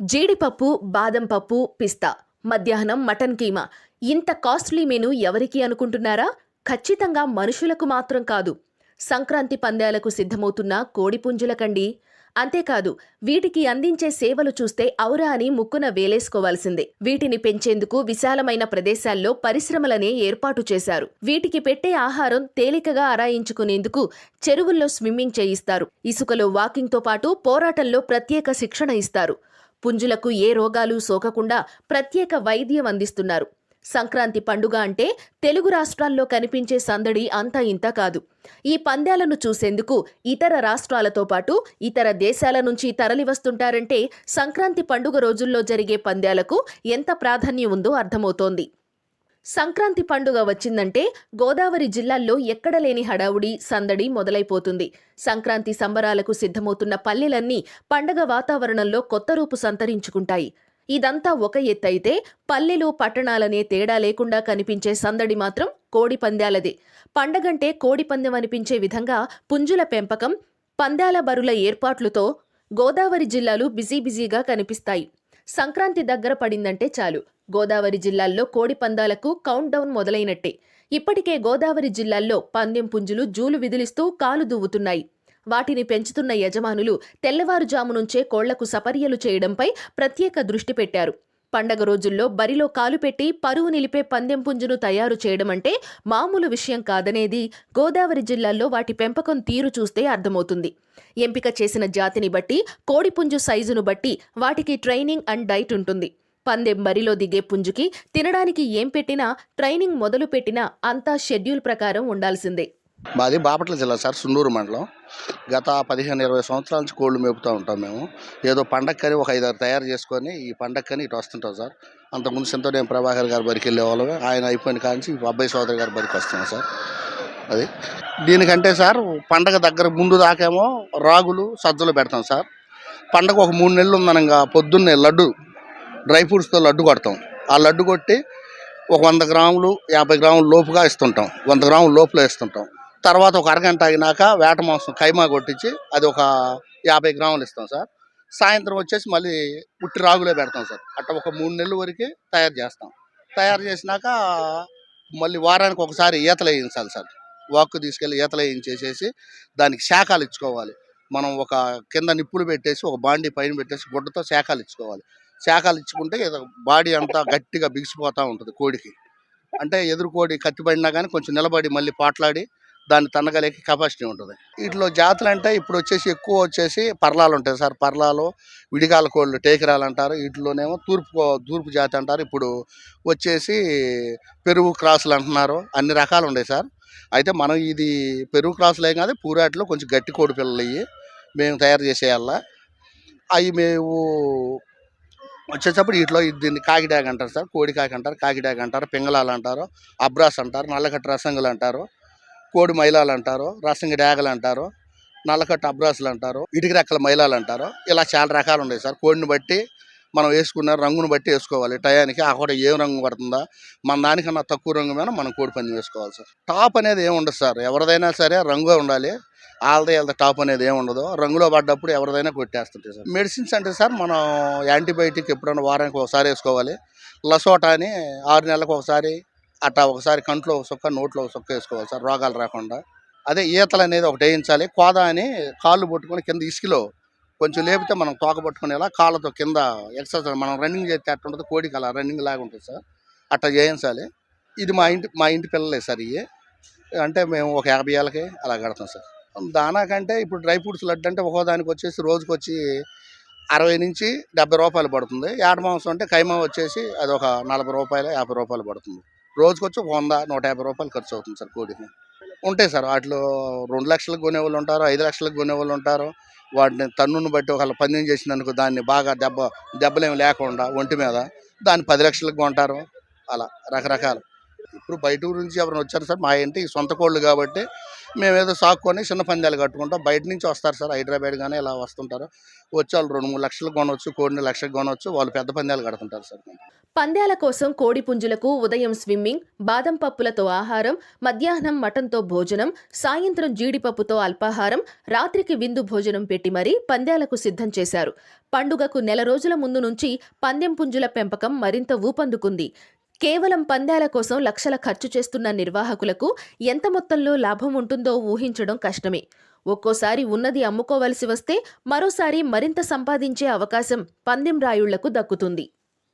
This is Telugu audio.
జీడిపప్పు బాదం పప్పు పిస్తా. మధ్యాహ్నం మటన్ కీమా. ఇంత కాస్ట్లీ మెను ఎవరికి అనుకుంటున్నారా? ఖచ్చితంగా మనుషులకు మాత్రం కాదు. సంక్రాంతి పందాలకు సిద్ధమవుతున్న కోడిపుంజులకండి అంతేకాదు వీటికి అందించే సేవలు చూస్తే ఔరా అని ముక్కున వేలేసుకోవాల్సిందే. వీటిని పెంచేందుకు విశాలమైన ప్రదేశాల్లో పరిశ్రమలనే ఏర్పాటు చేశారు. వీటికి పెట్టే ఆహారం తేలికగా ఆరాయించుకునేందుకు చెరువుల్లో స్విమ్మింగ్ చేయిస్తారు. ఇసుకలో వాకింగ్తో పాటు పోరాటంలో ప్రత్యేక శిక్షణ ఇస్తారు. పుంజులకు ఏ రోగాలు సోకకుండా ప్రత్యేక వైద్యం అందిస్తున్నారు. సంక్రాంతి పండుగ అంటే తెలుగు రాష్ట్రాల్లో కనిపించే సందడి అంతా ఇంత కాదు. ఈ పందాలను చూసేందుకు ఇతర రాష్ట్రాలతో పాటు ఇతర దేశాల నుంచి తరలివస్తుంటారంటే సంక్రాంతి పండుగ రోజుల్లో జరిగే పందాలకు ఎంత ప్రాధాన్యం ఉందో అర్థమవుతోంది. సంక్రాంతి పండుగ వచ్చిందంటే గోదావరి జిల్లాల్లో ఎక్కడ లేని హడావుడి సందడి మొదలైపోతుంది. సంక్రాంతి సంబరాలకు సిద్ధమవుతున్న పల్లెలన్నీ పండగ వాతావరణంలో కొత్త రూపు సంతరించుకుంటాయి. ఇదంతా ఒక ఎత్తైతే పల్లెలు పట్టణాలనే తేడా లేకుండా కనిపించే సందడి మాత్రం కోడి పందాలదే. పండగంటే కోడి పందెం అనిపించే విధంగా పుంజుల పెంపకం పందాల బరుల ఏర్పాట్లతో గోదావరి జిల్లాలు బిజీ బిజీగా కనిపిస్తాయి. సంక్రాంతి దగ్గర పడిందంటే చాలు. గోదావరి జిల్లాల్లో కోడి పందాలకు కౌంట్ డౌన్ మొదలైనట్టే. ఇప్పటికే గోదావరి జిల్లాల్లో పందెం పుంజులు జూలు విదిలిస్తూ కాలు దువ్వుతున్నాయి వాటిని పెంచుతున్న యజమానులు తెల్లవారుజాము నుంచే కోళ్ళకు సపర్యలు చేయడంపై ప్రత్యేక దృష్టి పెట్టారు. పండగ రోజుల్లో బరిలో కాలు పెట్టి పరువు నిలిపే పందెం పుంజును తయారు చేయడం అంటే మామూలు విషయం కాదనేది గోదావరి జిల్లాల్లో వాటి పెంపకం తీరు చూస్తే అర్థమవుతుంది. ఎంపిక చేసిన జాతిని బట్టి కోడిపుంజు సైజును బట్టి వాటికి ట్రైనింగ్ అండ్ డైట్ ఉంటుంది. పందెం బరిలో దిగే పుంజుకి తినడానికి ఏం పెట్టినా ట్రైనింగ్ మొదలు పెట్టినా అంతా షెడ్యూల్ ప్రకారం ఉండాల్సిందే. మాది బాపట్ల జిల్లా సార్ సుండూరు మండలం. గత పదిహేను ఇరవై సంవత్సరాల నుంచి కోళ్ళు మేపుతూ ఉంటాం మేము. ఏదో పండక్కని ఒక ఐదారు తయారు చేసుకొని ఈ పండక్కని ఇటు వస్తుంటాం సార్. అంతకుముందు సింతోడేం ప్రభాకర్ గారి బరికి వెళ్ళే వాళ్ళమే ఆయన అయిపోయిన కాంచి అబ్బాయి సోదరి గారి బరికి వస్తున్నాం సార్. అది. దీనికంటే సార్ పండగ దగ్గర ముందు దాకేమో రాగులు సజ్జలు పెడతాం సార్. పండగ ఒక మూడు నెలలు ఉందనగా పొద్దున్నే లడ్డు డ్రై ఫ్రూట్స్తో లడ్డు కొడతాం. ఆ లడ్డు కొట్టి ఒక వంద గ్రాములు యాభై గ్రాములు లోపుగా ఇస్తుంటాం. వంద గ్రాములు లోపల ఇస్తుంటాం. తర్వాత ఒక అరగంట ఆగినాక వేట మాంసం కైమా కొట్టించి అది ఒక యాభై గ్రాములు ఇస్తాం సార్. సాయంత్రం వచ్చేసి మళ్ళీ పుట్టి రాగులే పెడతాం సార్. అట్లా ఒక మూడు నెలల వరకు తయారు చేస్తాం. తయారు చేసినాక మళ్ళీ వారానికి ఒకసారి ఈతలు వేయించాలి సార్. వాక్కు తీసుకెళ్ళి ఈతలు వేయించేసేసి దానికి శాఖలు ఇచ్చుకోవాలి. మనం ఒక కింద నిప్పులు పెట్టేసి ఒక బాండి పైన పెట్టేసి గుడ్డతో శాఖలు ఇచ్చుకోవాలి. శాఖలు ఇచ్చుకుంటే ఏదో బాడీ అంతా గట్టిగా బిగిసిపోతూ ఉంటుంది కోడికి. అంటే ఎదురు కోడి కత్తిపడినా కానీ కొంచెం నిలబడి మళ్ళీ పాట్లాడి దాన్ని తన్నగలిగే కెపాసిటీ ఉంటుంది. వీటిలో జాతులు అంటే ఇప్పుడు వచ్చేసి ఎక్కువ వచ్చేసి పర్లాలు ఉంటాయి సార్. పర్లాలు విడిగాల కోళ్ళు టేకిరాలు అంటారు. వీటిలోనేమో తూర్పు కో- తూర్పు జాతి అంటారు. ఇప్పుడు వచ్చేసి పెరుగు క్రాసులు అంటున్నారు. అన్ని రకాలు ఉన్నాయి సార్. అయితే మనం ఇది పెరుగు క్రాసులు ఏం కాదు పూరాటిలో కొంచెం గట్టి కోడి పిల్లలు ఇవి మేము తయారు చేసేయాల. అవి మేము వచ్చేటప్పుడు ఇట్లా దీన్ని కాకిడాగ్ అంటారు సార్ కోడి కాకి అంటారు కాకిడాగ్ అంటారు పింగళాలు అంటారు అబ్రాస్ అంటారు నల్లకట్ట రసంగులు అంటారు కోడి మైలాలు అంటారు రసంగి డాగలు అంటారు నల్లకట్ట అబ్రాసులు అంటారు ఇటుక రెక్కల మైలాలు అంటారు. ఇలా చాలా రకాలు ఉన్నాయి సార్. కోడిని బట్టి మనం వేసుకున్న రంగును బట్టి వేసుకోవాలి. టయానికి ఆ కూడా ఏ రంగు పడుతుందా మన దానికన్నా తక్కువ రంగు మీద మనం కోడి పంది వేసుకోవాలి సార్. టాప్ అనేది ఏమి ఉండదు సార్. ఎవరిదైనా సరే రంగు ఉండాలి. ఆల్ది వాళ్ళ టాప్ అనేది ఏమి ఉండదు రంగులో పడ్డప్పుడు ఎవరిదైనా కొట్టేస్తుంటాయి సార్. మెడిసిన్స్ అంటే సార్ మనం యాంటీబయాటిక్ ఎప్పుడైనా వారానికి ఒకసారి వేసుకోవాలి. లసోటా అని ఆరు నెలలకు ఒకసారి అట్టా ఒకసారి కంట్లో ఒక సుక్క నోట్లో ఒక సుక్క వేసుకోవాలి సార్ రోగాలు రాకుండా. అదే ఈతలు అనేది ఒకటి వేయించాలి. కోద అని కాళ్ళు పట్టుకొని కింద ఇసుకలో కొంచెం లేపితే మనం తోక పట్టుకునేలా కాళ్ళతో కింద ఎక్సర్సైజ్ మనం రన్నింగ్ చేస్తే అట్లా ఉంటుంది కోడికి అలా రన్నింగ్ లాగా ఉంటుంది సార్. అట్లా చేయించాలి. ఇది మా ఇంటి మా ఇంటి పిల్లలే సార్ ఇవి. అంటే మేము ఒక యాభై ఏళ్ళకి అలా కడతాం సార్. దానా కంటే ఇప్పుడు డ్రై ఫ్రూట్స్ లడ్డు అంటే ఒక్కో దానికి వచ్చేసి రోజుకి వచ్చి అరవై నుంచి డెబ్బై రూపాయలు పడుతుంది. ఏట మాంసం అంటే కైమా వచ్చేసి అది ఒక నలభై రూపాయలు యాభై రూపాయలు పడుతుంది. రోజుకి వచ్చి ఒక వంద నూట యాభై రూపాయలు ఖర్చు అవుతుంది సార్ కోడికి. ఉంటాయి సార్ వాటిలో రెండు లక్షలకు కొనేవాళ్ళు ఉంటారు ఐదు లక్షలకు కొనేవాళ్ళు ఉంటారు. వాటిని తన్నును బట్టి ఒకవేళ పందెం చేసినందుకు దాన్ని బాగా దెబ్బ దెబ్బలేమి లేకుండా ఒంటి మీద దాన్ని పది లక్షలకు కొంటారు. అలా రకరకాలు. ఇప్పుడు బయట ఊరు నుంచి ఎవరైనా వచ్చారు సార్ మా ఇంటి సొంత కోళ్ళు కాబట్టి మేము ఏదో సాక్కొని చిన్న పందాలు కట్టుకుంటాం. బయట నుంచి వస్తారు సార్. హైదరాబాద్ కానీ ఇలా వస్తుంటారు. వచ్చి వాళ్ళు రెండు మూడు లక్షలు కొనవచ్చు కోడిని లక్షలు కొనవచ్చు వాళ్ళు పెద్ద పందాలు కడుతుంటారు సార్. పందాల కోసం కోడి పుంజులకు ఉదయం స్విమ్మింగ్ బాదం పప్పులతో ఆహారం మధ్యాహ్నం మటన్తో భోజనం సాయంత్రం జీడిపప్పుతో అల్పాహారం రాత్రికి విందు భోజనం పెట్టి మరీ పందాలకు సిద్ధం చేశారు. పండుగకు నెల రోజుల ముందు నుంచి పందెం పుంజుల పెంపకం మరింత ఊపందుకుంది. కేవలం పందాల కోసం లక్షల ఖర్చు చేస్తున్న నిర్వాహకులకు ఎంత మొత్తంలో లాభం ఉంటుందో ఊహించడం కష్టమే. ఒక్కోసారి ఉన్నది అమ్ముకోవలసి వస్తే మరోసారి మరింత సంపాదించే అవకాశం పందెం రాయుళ్ళకు దక్కుతుంది.